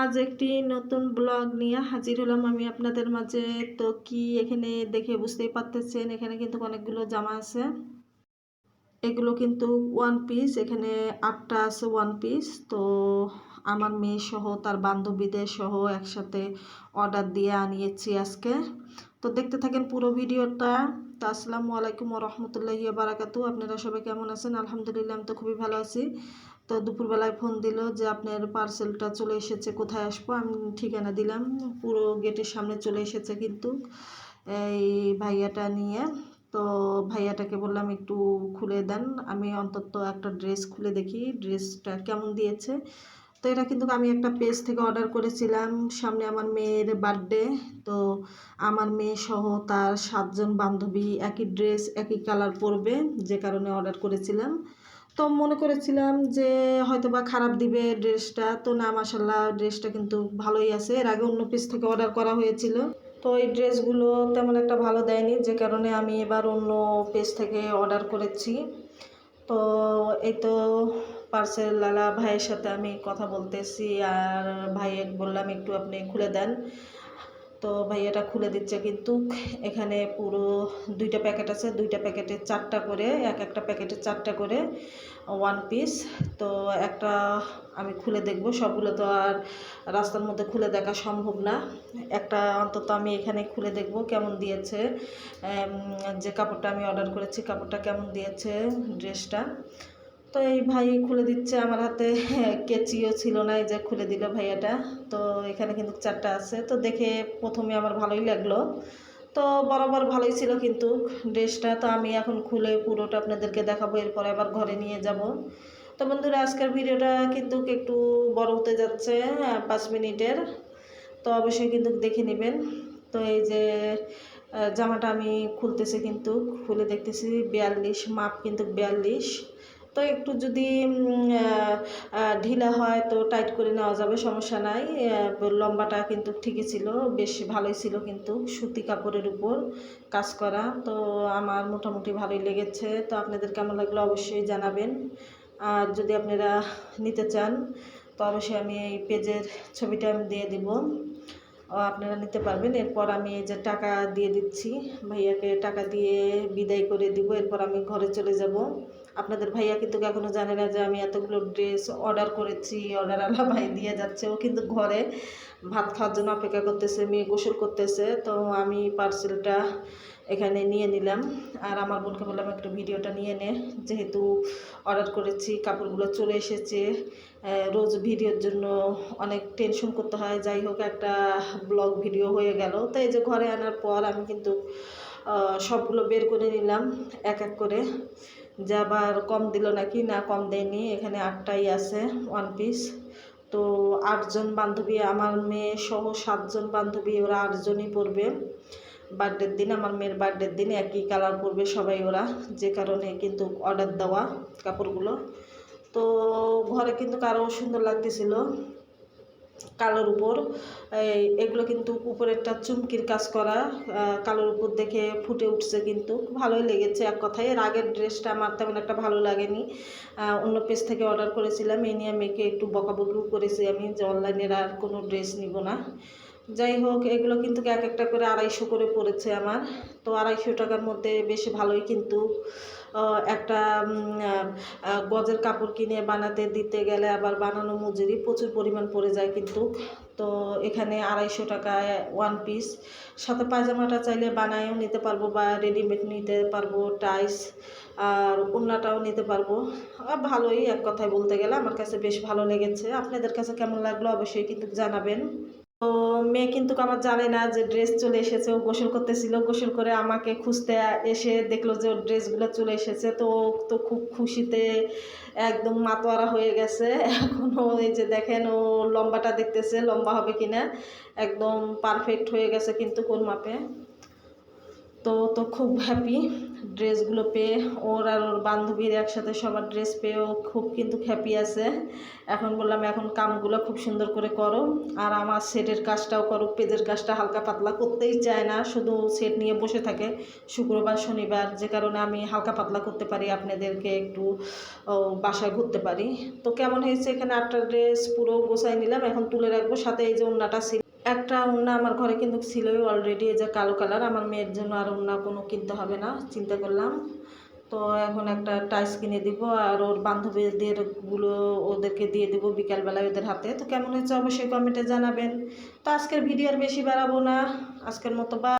আজ একটি নতুন ব্লগ নিয়ে হাজির হলাম আমি আপনাদের মাঝে। তো কি এখানে দেখে বুঝতেই পারতেছেন, এখানে কিন্তু অনেকগুলো জামা আছে। এগুলো কিন্তু ওয়ান পিস এখানে আটটা আছে ওয়ান পিস তো আমার মেয়ে সহ তার বান্ধবীদের সহ একসাথে অর্ডার দিয়ে আনিয়েছি আজকে। তো দেখতে থাকেন পুরো ভিডিওটা। তো আসসালামু আলাইকুম রহমতুল্লাহি বারাকাতু আপনারা সবাই কেমন আছেন? আলহামদুলিল্লাহ, আমি তো খুবই ভালো আছি। তো দুপুরবেলায় ফোন দিল যে, আপনার পার্সেলটা চলে এসেছে, কোথায় আসব? আমি ঠিকানা দিলাম, পুরো গেটের সামনে চলে এসেছে কিন্তু এই ভাইয়াটা নিয়ে। তো ভাইয়াটাকে বললাম, একটু খুলে দেন, আমি অন্তত একটা ড্রেস খুলে দেখি ড্রেসটা কেমন দিয়েছে? তো এটা কিন্তু আমি একটা পেজ থেকে অর্ডার করেছিলাম, সামনে আমার মেয়ের বার্থডে তো আমার মেয়ে সহ তার সাতজন বান্ধবী একই ড্রেস একই কালার পরবে, যে কারণে অর্ডার করেছিলাম। তো মনে করেছিলাম যে হয়তো বা খারাপ দিবে ড্রেসটা তো না মাসাল্লাহ ড্রেসটা কিন্তু ভালোই আছে। এর আগে অন্য পিস থেকে অর্ডার করা হয়েছিল। তো এই ড্রেসগুলো তেমন একটা ভালো দেয়নি, যে কারণে আমি এবার অন্য পেজ থেকে অর্ডার করেছি। তো এই তো পার্সেল লালা ভাইয়ের সাথে আমি কথা বলতেছি, আর ভাইয়ের বললাম, একটু আপনি খুলে দেন। তো ভাইয়াটা খুলে দিচ্ছে কিন্তু এখানে পুরো দুইটা প্যাকেট আছে, দুইটা প্যাকেটে চারটা করে, এক একটা প্যাকেটে চারটা করে ওয়ান পিস তো একটা আমি খুলে দেখব, সবগুলো তো আর রাস্তার মধ্যে খুলে দেখা সম্ভব না। একটা অন্তত আমি এখানে খুলে দেখব কেমন দিয়েছে যে কাপড়টা আমি অর্ডার করেছি, কাপড়টা কেমন দিয়েছে ড্রেসটা তো এই ভাই খুলে দিচ্ছে আমার হাতে, কেচিও ছিল না, এই যে খুলে দিল ভাইয়াটা। তো এখানে কিন্তু চারটা আছে, তো দেখে প্রথমে আমার ভালোই লাগল। তো বরাবর ভালোই ছিল কিন্তু ড্রেসটা, তো আমি এখন খুলে পুরোটা আপনাদেরকে দেখাবো, এরপরে আবার ঘরে নিয়ে যাব। তো বন্ধুরা, আজকের ভিডিওটা কিন্তু একটু বড় হতে যাচ্ছে পাঁচ মিনিটের। তো অবশ্যই কিন্তু দেখে নেবেন। তো এই যে জামাটা আমি খুলতেছি কিন্তু, খুলে দেখতেছি, বিয়াল্লিশ, মাপ কিন্তু বিয়াল্লিশ। তো একটু যদি ঢিলা হয় তো টাইট করে নেওয়া যাবে, সমস্যা নাই। লম্বাটা কিন্তু ঠিকই ছিল, বেশ ভালোই ছিল কিন্তু সুতি কাপড়ের উপর কাজ করা। তো আমার মোটামুটি ভালোই লেগেছে। তো আপনাদের কেমন লাগল অবশ্যই জানাবেন। আর যদি আপনারা নিতে চান, তো অবশ্যই আমি এই পেজের ছবিটা আমি দিয়ে দিব। আপনারা নিতে পারবেন। এরপর আমি এই যে টাকা দিয়ে দিচ্ছি, ভাইয়াকে টাকা দিয়ে বিদায় করে দিব। এরপর আমি ঘরে চলে যাব। আপনাদের ভাইয়া কিন্তু এখনও জানে না যে আমি এতগুলো ড্রেস অর্ডার করেছি অর্ডার আলা ভাই দিয়ে যাচ্ছে। ও কিন্তু ঘরে ভাত খাওয়ার জন্য অপেক্ষা করতেছে, মেয়ে গোসল করতেছে। তো আমি পার্সেলটা এখানে নিয়ে নিলাম। আর আমার বোনকে বললাম, একটু ভিডিওটা নিয়ে নে। যেহেতু অর্ডার করেছি, কাপড়গুলো চলে এসেছে রোজ ভিডিওর জন্য অনেক টেনশন করতে হয়। যাই হোক, একটা ব্লগ ভিডিও হয়ে গেল। তো এই যে ঘরে আনার পর আমি কিন্তু সবগুলো বের করে নিলাম, এক এক করে। যে আবার কম দিল নাকি, না কম দেয়নি, এখানে আটটাই আছে ওয়ান পিস তো আটজন বান্ধবী, আমার মেয়ে সহ সাতজন বান্ধবী, ওরা আটজনই পড়বে। বার্থডের দিন, আমার মেয়ের বার্থডের দিন, একই কালার পরবে সবাই ওরা, যে কারণে কিন্তু অর্ডার দেওয়া কাপড়গুলো। তো ঘরে কিন্তু আরও সুন্দর লাগতেছিল। কালোর উপর। এগুলো কিন্তু উপরেরটা চুমকির কাজ করা কালোর উপর দেখে ফুটে উঠছে কিন্তু। ভালোই লেগেছে এক কথায়। এর আগের ড্রেসটা আমার তেমন একটা ভালো লাগেনি। অন্য পেজ থেকে অর্ডার করেছিলাম। এই নিয়ে মেয়েকে একটু বকাবকিও করেছি আমি যে অনলাইনের আর কোনো ড্রেস নিব না। যাই হোক, এগুলো কিন্তু এক একটা করে আড়াইশো করে পড়েছে আমার। তো আড়াইশো টাকার মধ্যে বেশ ভালোই কিন্তু একটা গজের কাপড় কিনে বানাতে দিতে গেলে আবার বানানো মজুরি প্রচুর পরিমাণ পড়ে যায় কিন্তু। তো এখানে আড়াইশো টাকায় ওয়ান পিস সাথে পায়জামাটা চাইলে বানায়ও নিতে পারব বা রেডিমেড নিতে পারব টাইস আর ওড়নাটাও নিতে পারব। ভালোই এক কথায় বলতে গেলে আমার কাছে বেশ ভালো লেগেছে। আপনাদের কাছে কেমন লাগল অবশ্যই কিন্তু জানাবেন। মেয়ে কিন্তু আমার জানে না যে ড্রেস চলে এসেছে। ও গোসল করতেছিল, গোসল করে আমাকে খুঁজতে এসে দেখল যে ওর ড্রেসগুলো চলে এসেছে। তো তো খুব খুশিতে একদম মাতোয়ারা হয়ে গেছে। এখনও এই যে দেখেন, ও লম্বাটা দেখতেছে, লম্বা হবে কিনা, একদম পারফেক্ট হয়ে গেছে কিন্তু কোন মাপে। তো তো খুব হ্যাপি ড্রেসগুলো পেয়ে। ওর আর ওর বান্ধবীর একসাথে সবার ড্রেস পেয়ে ও খুব কিন্তু হ্যাপি আছে। এখন বললাম, এখন কামগুলো খুব সুন্দর করে করো। আর আমার সেটের কাজটাও করো। পেজের কাজটা হালকা পাতলা করতেই চায় না। শুধু সেট নিয়ে বসে থাকে। শুক্রবার, শনিবার, যে কারণে আমি হালকা পাতলা করতে পারি। আপনাদেরকে একটু বাসায় ঘুরতে পারি। তো কেমন হয়েছে? এখানে আটটা ড্রেস পুরো গোছাই নিলাম। এখন তুলে রাখব। সাথে এই যে ছিল একটা ওড়না আমার ঘরে কিন্তু ছিলই অলরেডি এই যে কালো কালার আমার মেয়ের জন্য আর ওড়না কোনো কিনতে হবে না, চিন্তা করলাম। তো এখন একটা টাইস কিনে দিব আর ওর বান্ধবীদেরগুলো ওদেরকে দিয়ে দেবো বিকালবেলা ওদের হাতে। তো কেমন হয়েছে অবশ্যই কমেন্টে জানাবেন। তো আজকের ভিডিও আর বেশি বাড়াবো না। আজকের মতো বা